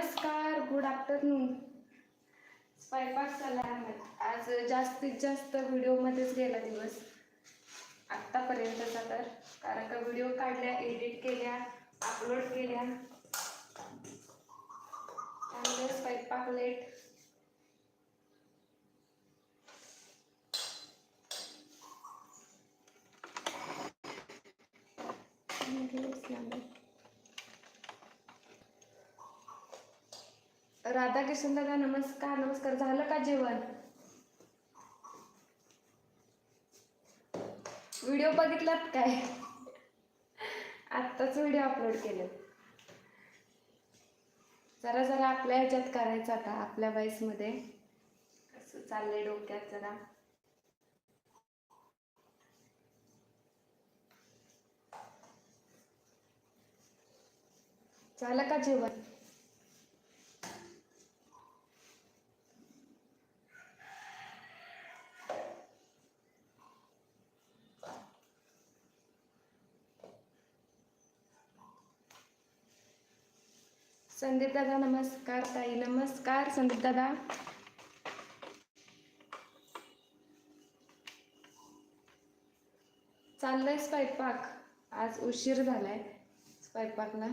नमस्कार good afternoon स्वयंपाक चालला आहे आज जास्तीत जास्त व्हिडिओमध्येच गेला दिवस. आत्तापर्यंतचा तर. कारण का व्हिडिओ काढल्या एडिट केल्या अपलोड केल्या. त्यामुळे स्वयंपाक लेट राधाकिशन दादा नमस्कार नमस्कार. झालं का जेवण? व्हिडिओ बघितलात काय? आत्ताच व्हिडिओ अपलोड केले. जरा जरा आपल्या ह्याच्यात करायचं आता आपल्या वयसमध्ये. असं चाललंय डोक्यात जरा. झालं का जेवण? संदीप दादा नमस्कार ताई. नमस्कार संदीप दादा. चाललंय स्वयंपाक. आज उशीर झालाय स्वयंपाकला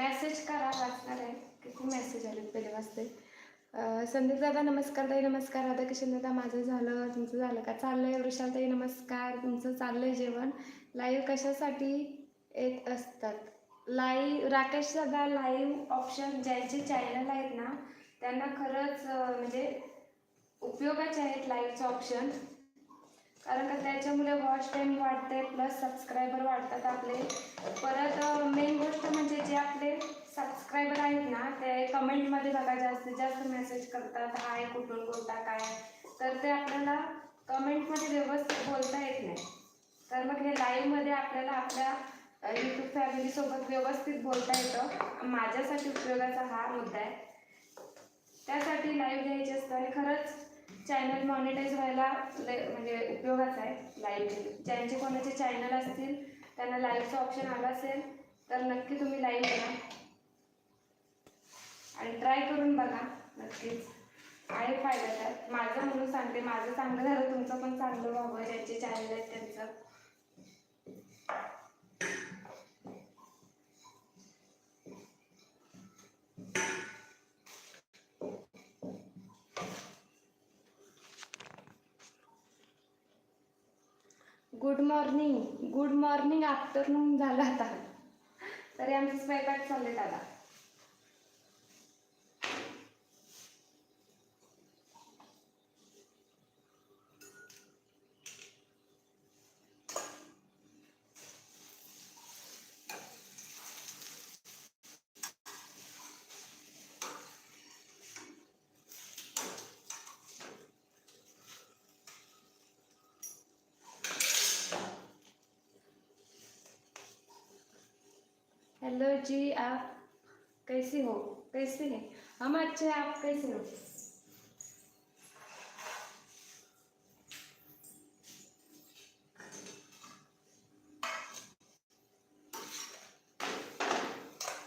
मेसेज करा वाचणार आहे. किती मेसेज आले पहिले वाचते. संदीप दादा नमस्कार ताई नमस्कार. राधाकिशन दादा माझं झालं. तुमचं झालं का? चाललंय. वृषाल ताई नमस्कार. तुमचं चाललंय जेवण. लाईव्ह कशासाठी येत असतात? लाईव्ह राकेश दादा लाईव्ह ऑप्शन ज्यांचे चॅनल आहेत ना त्यांना खरंच म्हणजे उपयोगाचे आहेत लाईव्हचं ऑप्शन कारण का त्याच्यामुळे वॉच टाईम वाढते प्लस सबस्क्रायबर वाढतात आपले. परत मेन गोष्ट म्हणजे जे आपले सबस्क्रायबर आहेत ना ते कमेंटमध्ये बघा जास्तीत जास्त मेसेज करतात हाय कुठून कोणता काय? तर ते आपल्याला कमेंटमध्ये व्यवस्थित बोलता येत नाही. तर मग हे लाईव्हमध्ये आपल्याला आपल्या यूट्यूब फॅमिलीसोबत व्यवस्थित बोलता येतं. माझ्यासाठी उपयोगाचा हा मुद्दा आहे. त्यासाठी लाईव्ह घ्यायची असतं आणि खरंच चॅनल मॉनिटाईज व्हायला लय म्हणजे उपयोगाचा आहे लाईव्ह ज्यांचे कोणाचे चॅनल असतील त्यांना लाईव्हचं ऑप्शन आलं असेल तर नक्की तुम्ही लाईव्ह घ्या आणि ट्राय करून बघा नक्कीच. आहे फायदा तर माझं म्हणून सांगते माझं चांगलं झालं तुमचं पण चांगलं व्हावं ज्यांचे चॅनल आहेत त्यांचं. Good morning. Good morning afternoon झालं आता. तरी आमचं स्वयंपाक चालले दादा. हेलो जी आप कैसे हो? कैसे हैं? हम अच्छे हैं आप कैसे हो?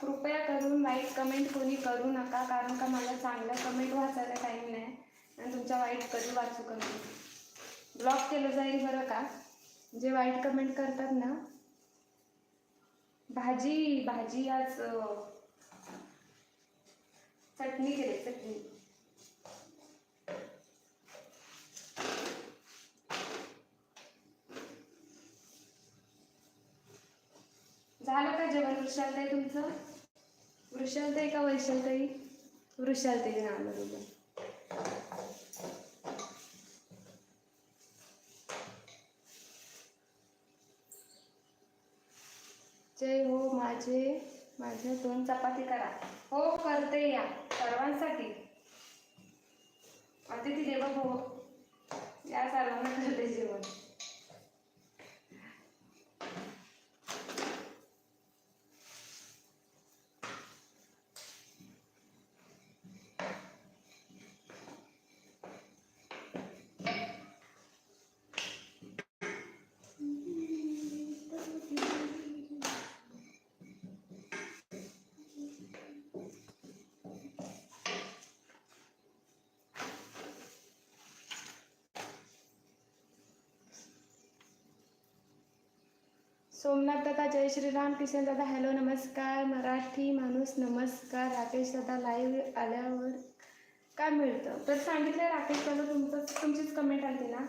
कृपया करून वाईट कमेंट कोणी करू नका कारण का मला चांगलं कमेंट वाचायला टाईम नाही. आणि तुमच्या वाईट कधी वाचू कमेंट ब्लॉक केलं जाईल बरं का? जे वाईट कमेंट करतात ना भाजी भाजी आज चटणी केली चटणी. झालं का जेवण वृषालताई तुमचं? वृषालताई का वैशालताई? वृषालताई नाव बरोबर जय हो माझे माझ्या दोन चपाती करा. हो करते या सर्वांसाठी. अतिथी देव भो या सर्वांना करते जेवण. सोमनाथ दादा जय श्रीराम किशन दादा हॅलो नमस्कार मराठी माणूस नमस्कार राकेश दादा लाईव्ह आल्यावर काय मिळतं? तर सांगितलं राकेश दादा तुमचं तुमचीच कमेंट आली ना?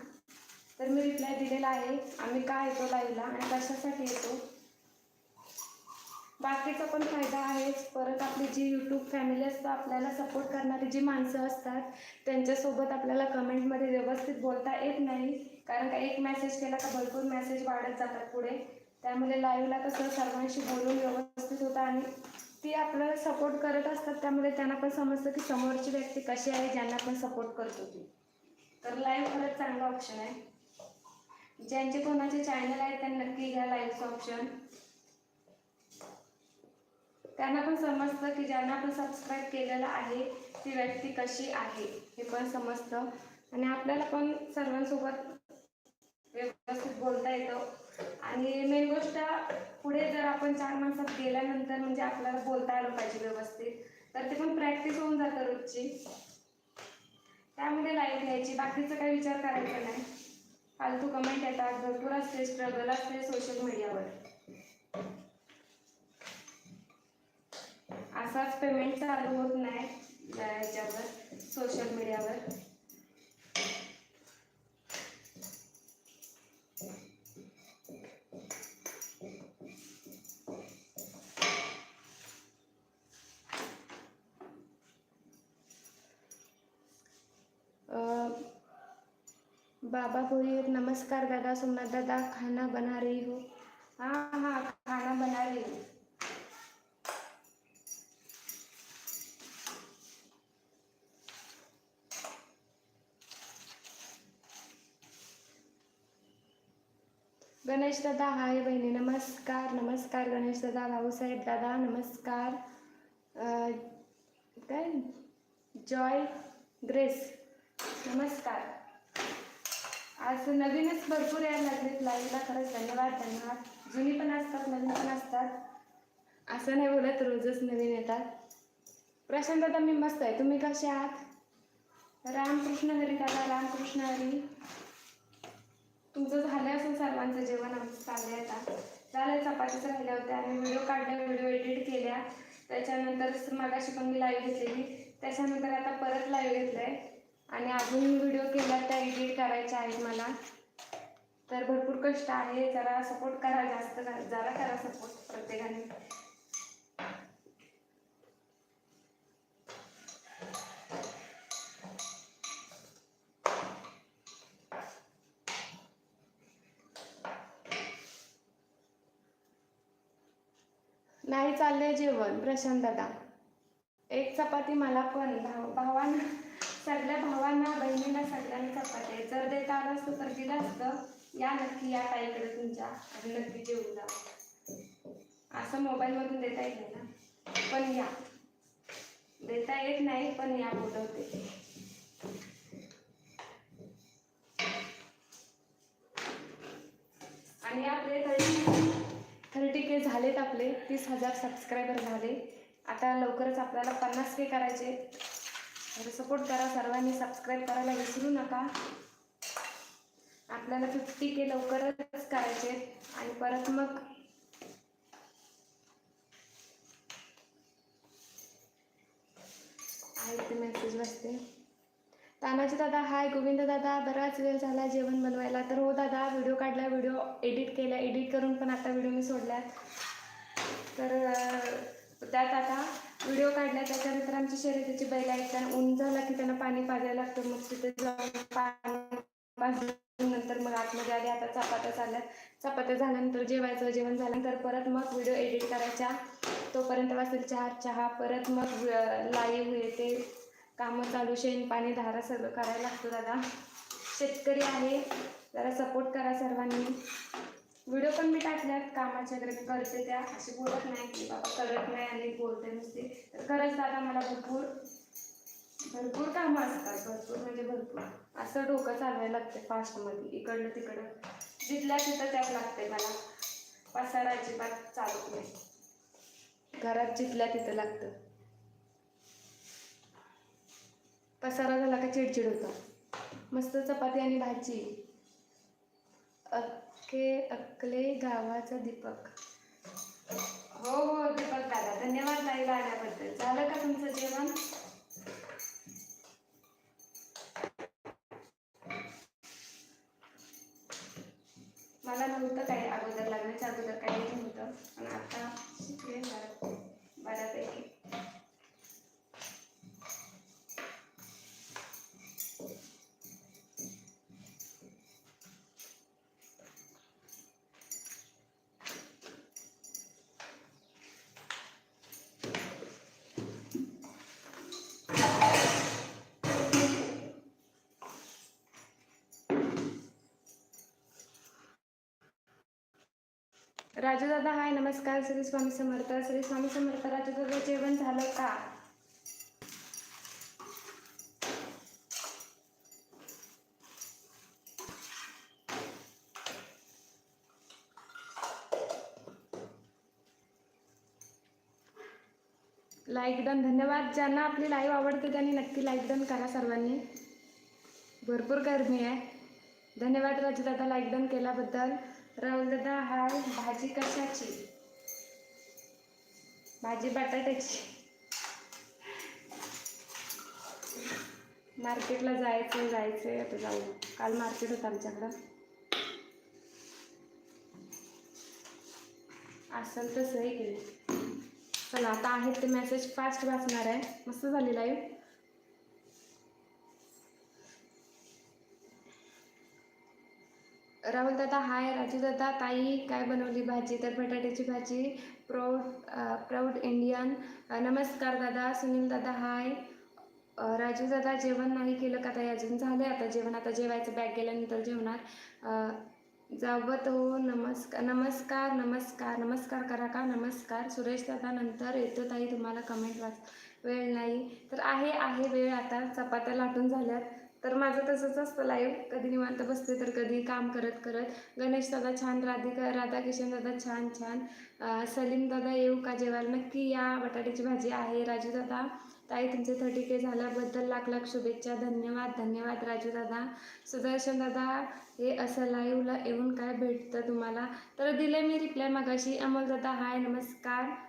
तर मी रिप्लाय दिलेला आहे आम्ही का येतो लाईव्हला आणि कशासाठी येतो? बाकीचा पण फायदा आहेच परत आपली जी यूट्यूब फॅमिली असतं आपल्याला सपोर्ट करणारी जी माणसं असतात त्यांच्यासोबत आपल्याला कमेंटमध्ये व्यवस्थित बोलता येत नाही कारण का एक मेसेज केला का भरपूर मेसेज वाढत जातात पुढे. त्यामुळे लाईव्हला कसं सर्वांशी बोलून व्यवस्थित होतं आणि ती आपल्याला सपोर्ट करत असतात त्यामुळे त्यांना पण समजतं की समोरची व्यक्ती कशी आहे ज्यांना पण सपोर्ट करतो ती. तर लाईव्ह खरंच चांगला ऑप्शन आहे. ज्यांचे कोणाचे चॅनल आहे त्यांना नक्की घ्या लाईव्हचं ऑप्शन त्यांना पण समजतं की ज्यांना आपण सबस्क्राईब केलेलं आहे ती व्यक्ती कशी आहे हे पण समजतं. आणि आपल्याला पण सर्वांसोबत व्यवस्थित बोलता येतं. आणि मेन गोष्ट पुढे जर आपण चार माणसात गेल्यानंतर म्हणजे आपल्याला बोलता आलं पाहिजे व्यवस्थित तर ते पण प्रॅक्टिस होऊन जातं रोजची. त्यामध्ये लाईव्ह घ्यायची. बाकीचं काही विचार करायचा नाही. फालतू कमेंट येतात. भरपूर असते स्ट्रगल असते सोशल मीडियावर असाच पेमेंट चालू होत नाही याच्यावर सोशल मीडियावर अं, बाबा बोलिए नमस्कार दादा सोमनाथ दादा खाना बना रही हो? हाँ हाँ खाना बना रही हूँ. गणेश दादा हाय बहिणी नमस्कार नमस्कार गणेश दादा भाऊसाहेब दादा नमस्कार. काय? जॉय ग्रेस नमस्कार. आज नवीनच भरपूर यायला लागलेत. लाईव्हला खरंच धन्यवाद धन्यवाद. जुनी पण असतात नवीन पण असतात. असं नाही बोलत रोजच नवीन येतात. प्रशांत दादा मी मस्त आहे. तुम्ही कसे आहात? रामकृष्ण हरी दादा रामकृष्ण हरी. तुमचं झालं असेल सर्वांचं जेवण आमचं चाललंय आता. झालं चपातीच राहिल्या होत्या. आणि व्हिडिओ काढल्या व्हिडिओ एडिट केल्या. त्याच्यानंतर मगाशी पण मी लाईव्ह घेतलेली. त्याच्यानंतर आता परत लाईव्ह आहे आणि अजून व्हिडिओ केला त्या एडिट करायच्या आहेत मला. तर भरपूर कष्ट आहे. जरा सपोर्ट करा जास्त जरा करा सपोर्ट प्रत्येकाने. नाही चाललंय जेवण प्रशांत दादा. एक चपाती मला पण भाव भावांना. सगळ्या भावांना बहिणींना सगळ्यांना चपाती जर देता आलं असतं तर दिलं असतं. या नक्की या ताईकडे तुमच्या. आणि नक्की जेवून जा. असं मोबाईलमधून देता येत नाही ना. पण या. देता येत नाही पण या बोलवते. आणि आपले थर्टी थर्टी के झालेत आपले. तीस हजार सबस्क्रायबर झाले. आता लवकरच आपल्याला पन्नास के करायचे. म्हणजे तर सपोर्ट करा सर्वांनी सबस्क्राईब करायला विसरू नका. आपल्याला फिफ्टी के लवकरच करायचे आणि परत मग आहे ते मेसेज वाचते तानाजी दादा हाय गोविंद दादा बराच वेळ झाला जेवण बनवायला. तर हो दादा व्हिडिओ काढला व्हिडिओ एडिट केला. एडिट करून पण आता व्हिडिओ मी सोडल्यात. तर त्यात आता व्हिडिओ काढला त्याच्यानंतर आमची शर्यतीची बैल आहेत त्यांना ऊन झाला की त्यांना पाणी पाजायला लागतं. मग तिथे जाऊन पाणी नंतर मग आतमध्ये आले. आता चपात्या चालल्यात चपात्या झाल्यानंतर जेवायचं. जेवण झाल्यानंतर परत मग व्हिडिओ एडिट करायचा. तोपर्यंत वाचेल चहा चहा. परत मग लाईव्ह येते. कामं चालू शेण पाणी धारा सगळं करायला लागतं दादा. शेतकरी आहे. जरा सपोर्ट करा सर्वांनी. व्हिडिओ पण मी टाकल्यात कामाच्या वगैरे मी करते त्या. अशी बोलत नाही की बाबा करत नाही आणि बोलते नसते. तर खरंच दादा मला भरपूर भरपूर कामं असतात भरपूर म्हणजे भरपूर. असं डोकं चालवायला लागते फास्टमध्ये इकडलं तिकडं. जिथल्या तिथं त्यात लागते मला. पसारा अजिबात चालत नाही. घरात जिथल्या तिथं लागतं. पसारा झाला का चिडचिड होता. मस्त चपाती आणि भाजी. अक्के अक्कले गावाचा दीपक. हो हो दीपक दादा. धन्यवाद लाईव्ह आल्याबद्दल झालं का तुमचं जेवण? मला नव्हतं काही अगोदर लग्नाच्या अगोदर काही नव्हतं. पण आता शिकले बऱ्यापैकी. राजदादा हाय नमस्कार श्री स्वामी समर्थ. श्री स्वामी समर्थ राजदादा जेवण झालं का? लाईक डन धन्यवाद. ज्यांना आपली लाईव्ह आवडते त्यांनी नक्की लाईक डन करा सर्वांनी. भरपूर गरमी आहे. धन्यवाद राजदादा लाईक डन केल्याबद्दल. राहुल दादा हाय भाजी कशाची? भाजी बटाट्याची. मार्केटला जायचं जायचं आता जाऊ. काल मार्केट होतं आमच्याकडं. असेल तसंही केलं चला आता आहेत ते मेसेज फास्ट वाचणार आहे. मस्त झाली लाईव्ह राहुल दादा हाय. राजू दादा ताई काय बनवली भाजी? तर बटाट्याची भाजी प्रौढ प्राऊड इंडियन. नमस्कार दादा सुनील दादा हाय. राजू दादा जेवण नाही केलं का ताई? अजून झालं आता जेवण. आता जेवायचं बॅग गेल्यानंतर जेवणार. जावत हो. नमस्कार नमस्कार नमस्कार. नमस्कार करा का? नमस्कार. सुरेश दादा नंतर येतो ताई. तुम्हाला कमेंट वाच वेळ नाही. तर आहे आहे. वेळ आता. चपात्या लाटून झाल्यात. तर माझं तसंच असतं लाईव्ह कधी निवांत बसते तर कधी काम करत करत. गणेश दादा छान राधिका राधाकिशन दादा छान छान. सलीम दादा येऊ का जेवायला? नक्की या. बटाट्याची भाजी आहे. राजू दादा ताई तुमचे थर्टी के झाल्याबद्दल लाख लाख शुभेच्छा. धन्यवाद धन्यवाद राजू दादा. सुदर्शन दादा हे असं लाईव्हला येऊन काय भेटतं तुम्हाला? तर दिले मी रिप्लाय मागाशी. अमोल दादा हाय नमस्कार.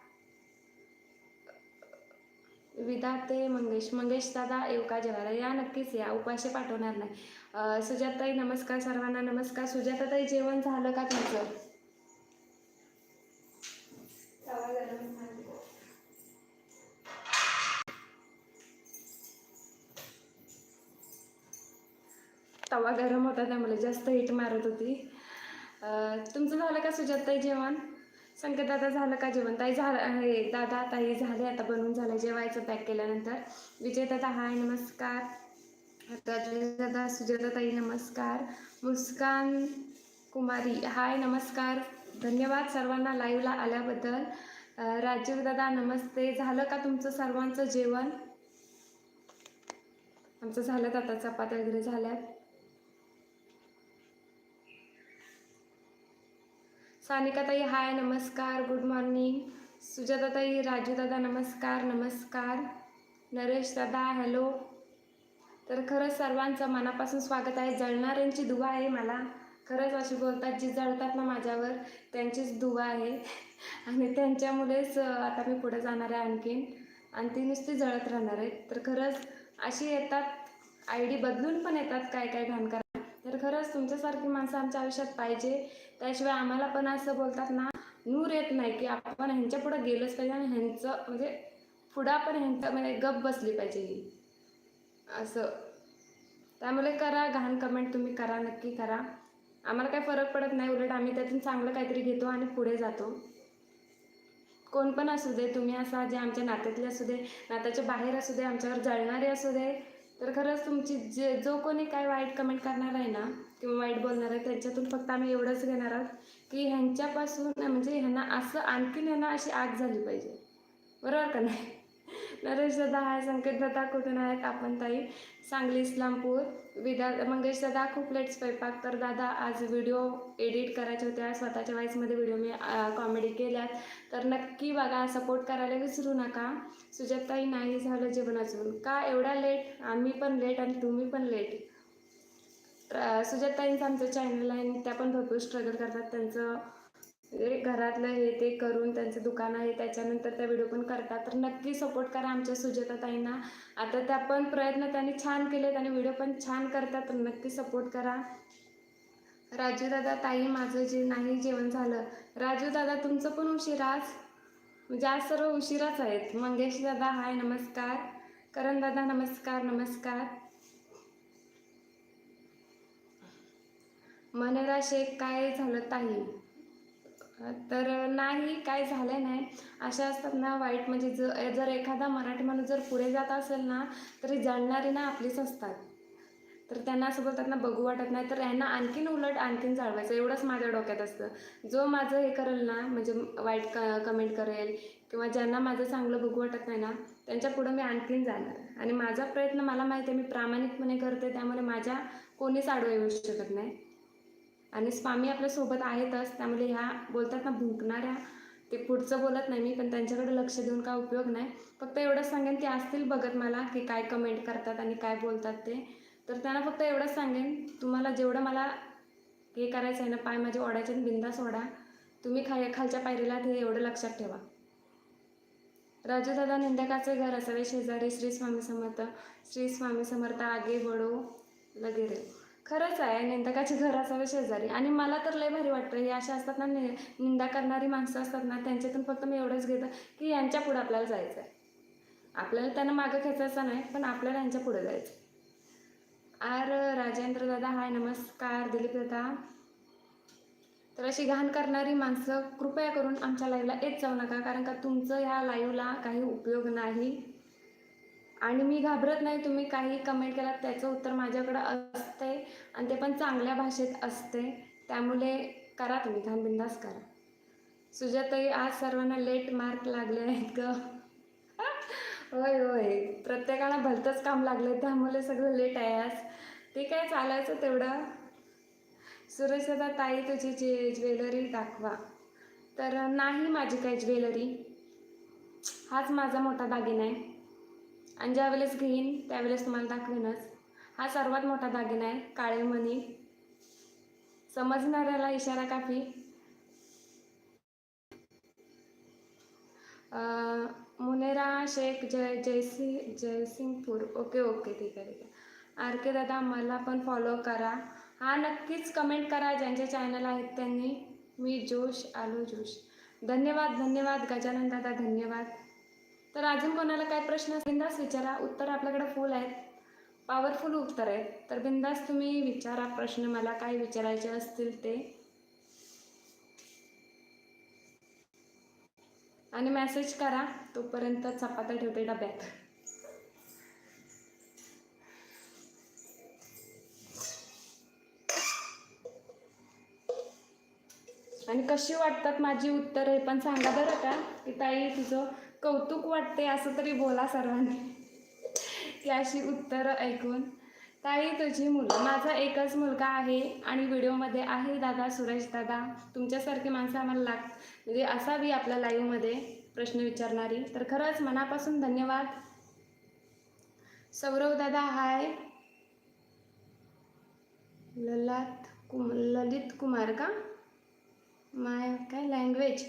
विधाते मंगेश मंगेश दादा येऊ का जेवायला या नक्कीच या उपाशी पाठवणार नाही. सुजाताई नमस्कार सर्वांना नमस्कार. सुजाताताई जेवण झालं का तुमचं? तवा गरम तवा गरम होता त्यामुळे जास्त हिट मारत होती. तुमचं झालं का सुजाताई जेवण? संकेत दादा झालं का जेवण ताई झालं हे दादा ताई झाले आता बनवून झालं जेवायचं पॅक केल्यानंतर. विजय दादा हाय नमस्कार. दादा सुजाता ताई नमस्कार. मुस्कान कुमारी हाय नमस्कार. धन्यवाद सर्वांना लाईव्हला आल्याबद्दल. राजीव दादा नमस्ते. झालं का तुमचं सर्वांचं जेवण? आमचं झालं आता चपात्या वगैरे झाल्या सानिकाताई हाय नमस्कार गुड मॉर्निंग सुजाताताई राजूदादा नमस्कार नमस्कार. नरेश दादा हॅलो तर खरंच सर्वांचं मनापासून स्वागत आहे. जळणाऱ्यांची दुवा आहे मला. खरंच अशी बोलतात जी जळतात ना माझ्यावर त्यांचीच दुवा आहे. आणि त्यांच्यामुळेच आता मी पुढे जाणार आहे आणखीन. आणि ती नुसती जळत राहणार आहे. तर खरंच अशी येतात आय डी बदलून पण येतात काय काय घाण तर खरंच तुमच्यासारखी माणसं आमच्या आयुष्यात पाहिजे. त्याशिवाय आम्हाला पण असं बोलतात ना नूर येत नाही की आपण ह्यांच्या पुढं गेलंच पाहिजे आणि ह्यांचं म्हणजे पुढं आपण ह्यांचं म्हणजे गप बसली पाहिजे ही. असं. त्यामुळे करा घाण कमेंट तुम्ही करा नक्की करा. आम्हाला काही फरक पडत नाही उलट आम्ही त्यातून चांगलं काहीतरी घेतो आणि पुढे जातो. कोण पण असू दे तुम्ही असा जे आमच्या नात्यातले असू दे नात्याच्या बाहेर असू दे आमच्यावर जळणारे असू दे तर खरंच तुमची जे जो कोणी काय वाईट कमेंट करणार आहे ना किंवा वाईट बोलणार आहे त्यांच्यातून फक्त आम्ही एवढंच घेणार आहोत की ह्यांच्यापासून म्हणजे ह्यांना असं आणखीन ह्यांना अशी आग झाली पाहिजे. बरोबर का नाही? नरेश दादा हाय संकेत दादा कुठून आहेत? आपण ताई सांगली इस्लामपूर. विदा मंगेश दादा खूप लेट स्वयंपाक. तर दादा आज व्हिडिओ एडिट करायचे होते. स्वतःच्या वाईसमध्ये व्हिडिओ मी कॉमेडी केल्यात. तर नक्की बघा सपोर्ट करायला विसरू नका. सुजाताई नाही झालं जेवण अजून. का एवढा लेट आम्ही पण लेट आणि तुम्ही पण लेट सुजाताईंचं आमचं चॅनल आहे आणि त्या पण भरपूर स्ट्रगल करतात. त्यांचं घरातलं हे ते करून त्यांचं दुकान आहे त्याच्यानंतर त्या व्हिडिओ पण करतात. तर नक्की सपोर्ट करा आमच्या सुजाताताईंना आता त्या पण प्रयत्न त्यांनी छान केलेत आणि व्हिडिओ पण छान करतात तर नक्की सपोर्ट करा. राजू दादा ताई माझं जे नाही जेवण झालं. राजू दादा तुमचं पण उशिराच म्हणजे आज सर्व उशिराच आहेत. मंगेश दादा हाय नमस्कार. करण दादा नमस्कार नमस्कार. मनेरा शेख काय झालं ताई? तर नाही काय झालं नाही. अशा असतात ना वाईट म्हणजे ज जर एखादा मराठी माणूस जर पुढे जात असेल ना तरी जाणणारे ना आपलीच असतात. तर त्यांना असं बोलतात ना बघू वाटत नाही. तर यांना आणखीन उलट आणखीन जाळवायचं. एवढंच माझ्या डोक्यात असतं. जो माझं हे करेल ना म्हणजे वाईट क कमेंट करेल किंवा ज्यांना माझं चांगलं बघू वाटत नाही ना त्यांच्या पुढं मी आणखीन जाणार. आणि माझा प्रयत्न मला माहिती आहे मी प्रामाणिकपणे करते त्यामुळे माझ्या कोणीच आडवं येऊ शकत नाही. आणि स्वामी आपल्यासोबत आहेतच त्यामुळे ह्या बोलतात ना भुंकणाऱ्या ते पुढचं बोलत नाही मी पण त्यांच्याकडे लक्ष देऊन काय उपयोग नाही. फक्त एवढंच सांगेन ते असतील बघत मला की काय कमेंट करतात आणि काय बोलतात ते. तर त्यांना फक्त एवढंच सांगेन तुम्हाला जेवढं मला हे करायचं आहे ना पाय माझे ओढायचे बिंदा सोडा तुम्ही खाय खालच्या पायरीला ते एवढं लक्षात ठेवा. राजूदादा निंदकाचे घर असावे शेजारी श्री स्वामी समर्थ. श्री स्वामी समर्थ आगे बडो लगे रे खरंच आहे निंदकाचे घर असावे शेजारी. आणि मला तर लय भारी वाटतं हे अशा असतात ना नि निंदा करणारी माणसं असतात ना त्यांच्यातून फक्त मी एवढंच घेतं की यांच्या पुढं आपल्याला जायचं आहे आपल्याला त्यांना मागं खेचायचं नाही पण आपल्याला यांच्या पुढे जायचं आर राजेंद्र दादा हाय नमस्कार दिलीप दादा. तर अशी घाण करणारी माणसं कृपया करून आमच्या लाईव्हला येत जाऊ नका कारण का तुमचं ह्या लाईव्हला काही उपयोग नाही. आणि मी घाबरत नाही तुम्ही काही कमेंट केलात त्याचं उत्तर माझ्याकडं असते आणि ते पण चांगल्या भाषेत असते त्यामुळे करा तुम्ही घामबिंदास करा. सुजाताई आज सर्वांना लेट मार्क लागले आहेत ग. होय होय. प्रत्येकाला भलतंच काम लागलं त्यामुळे सगळं लेट आहे आज. ठीक आहे चालायचं तेवढं. सुरेश दादा ताई तुझी जे ज्वेलरी दाखवा. तर नाही माझी काही ज्वेलरी. हाच माझा मोठा दागिना आहे. आणि ज्या वेळेस घेईन त्यावेळेस तुम्हाला दाखवेनच. हा सर्वात मोठा दागिना आहे काळे मणी. समजणाऱ्याला इशारा काफी. मुनेरा शेख जय जयसिंग जयसिंगपूर. ओके ओके ठीक आहे ठीक आहे. आर के दादा मला पण फॉलो करा. हा नक्कीच कमेंट करा ज्यांचे चॅनल आहेत त्यांनी. मी जोश आलो जोश. धन्यवाद धन्यवाद गजानन दादा धन्यवाद. तर अजून कोणाला काय प्रश्न बिंदास विचारा. उत्तर आपल्याकडे फुल आहेत. पॉवरफुल उत्तर आहेत. तर बिंदास तुम्ही विचारा प्रश्न मला काय विचारायचे असतील ते. आणि मेसेज करा तोपर्यंत चपात्या ठेवते डब्यात. आणि कशी वाटतात माझी उत्तर हे पण सांगा बरं का? की ताई तुझं कौतुक वाटते असं तरी बोला सर्वांनी. याशी अशी उत्तरं ऐकून. ताई तुझी मुलं माझा एकच मुलगा आहे आणि व्हिडिओमध्ये आहे दादा सुरेश दादा. तुमच्यासारखी माणसं आम्हाला लाग म्हणजे असावी आपल्या लाईव्हमध्ये प्रश्न विचारणारी. तर खरंच मनापासून धन्यवाद. सौरव दादा हाय. ललात कुम ललित कुमार का? माय काय लँग्वेज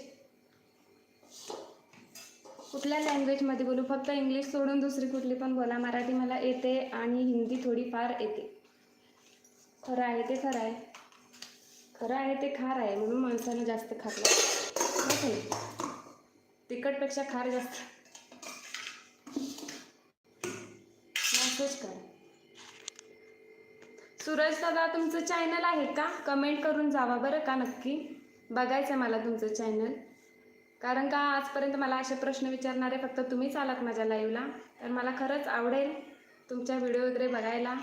कुठल्या लँग्वेजमध्ये बोलू? फक्त इंग्लिश सोडून दुसरी कुठली पण बोला. मराठी मला येते आणि हिंदी थोडीफार येते. खरं आहे ते खरं आहे. खरं आहे ते खार आहे म्हणून माणसानं जास्त खाल्लं तिखटपेक्षा खार जास्त. कर. सूरज दादा तुमचं चॅनल आहे का? कमेंट करून जावा बरं का नक्की? बघायचं आहे मला तुमचं चॅनल कारण का आजपर्यंत मला असे प्रश्न विचारणारे फक्त तुम्हीच आलात माझ्या लाईव्हला तर मला खरंच आवडेल तुमच्या व्हिडिओ वगैरे बघायला.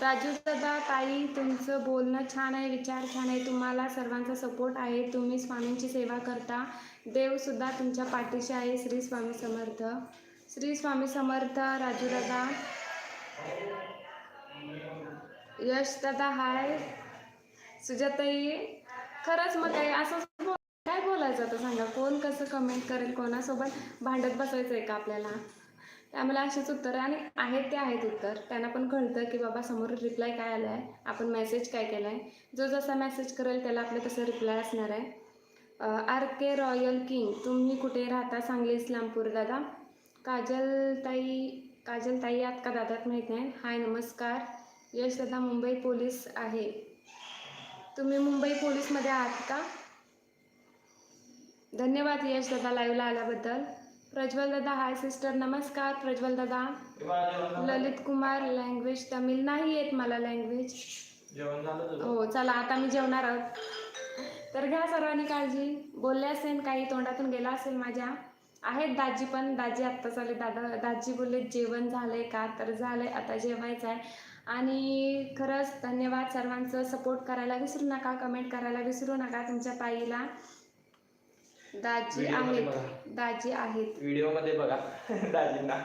राजू दादा ताई तुमचं बोलणं छान आहे विचार छान आहे. तुम्हाला सर्वांचा सपोर्ट आहे. तुम्ही स्वामींची सेवा करता. देवसुद्धा तुमच्या पाठीशी आहे श्री स्वामी समर्थ. श्री स्वामी समर्थ राजू दादा. यश दादा हाय सुजाताई. खरंच मग आहे असं काय बोलायचं आता सांगा? कोण कसं कमेंट करेल? कोणासोबत भांडत बसायचं आहे का आपल्याला? त्यामुळे अशीच उत्तरं आणि आहेत ते आहेत उत्तर. त्यांना पण कळतं की बाबा समोर रिप्लाय काय आला आहे आपण मेसेज काय केला आहे जो जसा मेसेज करेल त्याला आपलं तसं रिप्लाय असणार आहे. आर के रॉयल किंग तुम्ही कुठे राहता सांगली इस्लामपूर दादा? काजल ताई काजल ताई आहात का दादात माहीत नाही. हाय नमस्कार. यश दादा मुंबई पोलीस आहे. तुम्ही मुंबई पोलीसमध्ये आहात का? धन्यवाद यश दादा लाईव्हला आल्याबद्दल. प्रज्वल दादा हाय सिस्टर नमस्कार. प्रज्वल दादा ललित कुमार लँग्वेज तमिळ नाही येत मला लँग्वेज हो चला आता मी जेवणार आहोत. तर घ्या सर्वांनी काळजी. बोलले असेल काही तोंडातून गेला असेल माझ्या. आहेत दाजी पण. दाजी आत्ताच आले दादा दाजी बोलले जेवण झालंय का? तर झालंय आता जेवायचं आहे आणि खरंच धन्यवाद सर्वांचं सपोर्ट करायला विसरू नका कमेंट करायला विसरू नका तुमच्या ताईला. दाजी Video मध्ये आहेत. दाजी आहेत. व्हिडिओमध्ये बघा. दाजींना.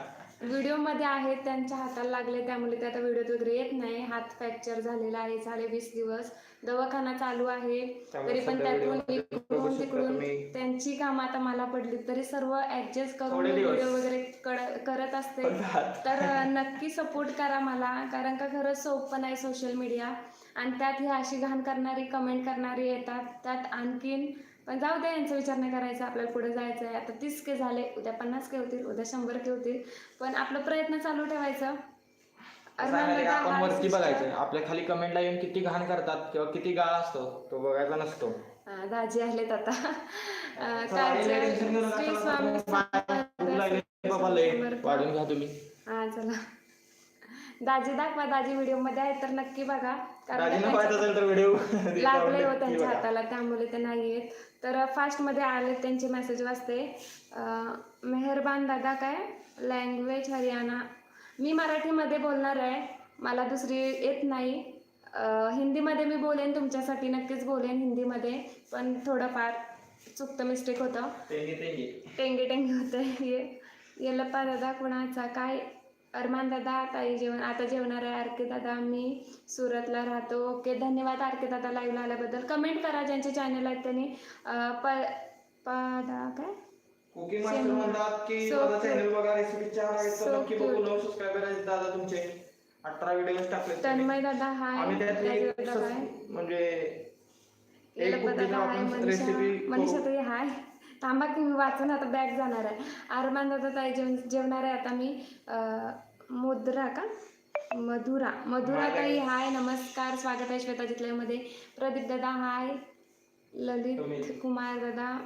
व्हिडिओमध्ये आहेत त्यांच्या हाताला लागले त्यामुळे ते आता व्हिडिओत वगैरे येत नाही. हात फ्रॅक्चर झालेला आहे झाले वीस दिवस. दवाखाना चालू आहे. त्यामुळे तरी पण सध्या त्यातून व्हिडिओमध्ये बघू इकडून शकता तिकडून तुम्ही. त्यांची कामं आता मला पडली. तरी सर्व ऍडजस्ट करून थोडे दिवस. व्हिडिओ वगैरे कड- करत असते. तर नक्की सपोर्ट करा मला. कारण का खरंच सोपं नाही सोशल मीडिया आणि त्यात ही अशी घाण करणारी कमेंट करणारी येतात. त्यात आणखीन पण जाऊ दे यांचा विचार नाही करायचा. आपल्याला पुढे जायचं आहे आता तीस के झाले उद्या पन्नास के होतील उद्या शंभर के होतील. पण आपलं प्रयत्न चालू ठेवायचं. आपण वरती. बघायचं. आपल्या खाली कमेंटला येऊन किती घाण करतात किंवा किती गाळ असतो तो बघायचा नसतो. दाजी आलेत आता. वाढून घ्या तुम्ही. हा चला. दाजी दाखवा दाजी व्हिडिओमध्ये आहेत तर नक्की बघा. कारण लागले हो त्यांच्या हाताला त्यामुळे ते नाही येत तर फास्टमध्ये आले त्यांचे मेसेज वाचते. मेहरबान दादा काय? लँग्वेज हरियाणा. मी मराठीमध्ये बोलणार आहे. मला दुसरी येत नाही. हिंदीमध्ये मी बोलेन तुमच्यासाठी नक्कीच बोलेन हिंदीमध्ये. पण थोडंफार चुकतं मिस्टेक होतं. टेंगे टेंगे होते ये येलप्पा दादा कुणाचा? काय? अरमान दादा ताई जेवण आता जेवणार आहे आर के दादा मी सुरतला राहतो. ओके धन्यवाद आर के दादा लाईव्हला आल्याबद्दल. कमेंट करा ज्यांचे चॅनल आहेत त्यांनी. प पादा काय? कुकिंग मास्टर म्हणतात की So माझा cute. चॅनल बघा रेसिपी छान आहे So तर नक्की बघू cute. नऊ सबस्क्रायबर आहेत दादा तुमचे. अठरा व्हिडिओ टाकले तन्मय दादा हाय. आम्ही त्यातले राजू एक दादा हाय. सस- म्हणजे एक दादा हाय. मनीषा रेसिपी मनीषा ताई हाय. थांबा की मी वाचून आता बॅग जाणार आहे. अरमान दादा ताई जेवण जेवणार आहे आता मी मुद्रा का? मधुरा. मधुरा ताई हाय नमस्कार. स्वागत आहे श्वेता जितल्यामध्ये प्रदीप दादा हाय. ललित. कुमार दादा.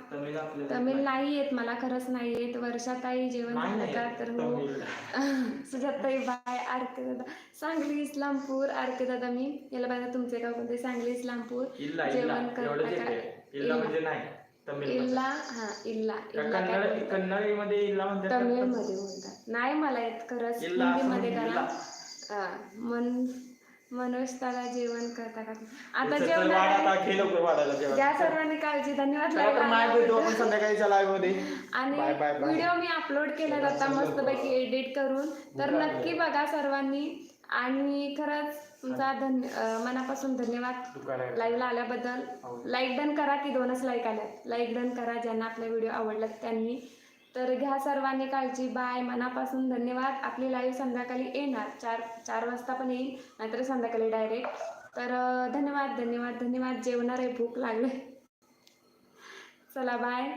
तमिळ नाही येत मला खरंच नाही येत. वर्षाताई जेवण झालं का? तर हो. सुजाताई बाय. आरके दादा. सांगली इस्लामपूर. आरके दादा मी. याला पाहिजे तुमचे गाव कोणते? सांगली इस्लामपूर. जेवण करता का? इल्ला नाही तमिळ इल्ला हा इल्ला इल्ला काय कन्नड बोलतात? कन्नडीमध्ये इल्ला म्हणतात का? तमिळमध्ये बोलतात नाही मला येत खरंच इल्ला असं हिंदीमध्ये म्हणजे करा इल्ला. हा, मन मनोज त्याला जेवण करता का आता चल, जेवणार वाढ आहे. आता घे लवकर वाढायला जेवण. घ्या सर्वांनी काळजी धन्यवाद चला तर माय भेटू आपण लाईव्ह संध्याकाळच्या लाईव्हमध्ये आणि बाय बाय बाय व्हिडिओ मी अपलोड केला जाता मस्तपैकी एडिट करून तर नक्की बघा सर्वांनी आणि खरंच तुमचा धन्य अं, मनापासून धन्यवाद. लाईव्हला आल्याबद्दल. लाईक डन करा की दोनच लाईक आल्यात. लाईक डन करा ज्यांना आपले व्हिडिओ आवडलात त्यांनी. तर घ्या सर्वांनी काळजी. बाय मनापासून धन्यवाद. आपली लाईव्ह संध्याकाळी येणार. चार चार वाजता पण येईल नाहीतर संध्याकाळी डायरेक्ट तर अं, धन्यवाद धन्यवाद धन्यवाद. जेवणार आहे भूक लागले. चला बाय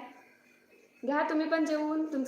घ्या तुम्ही पण जेवून. तुमचं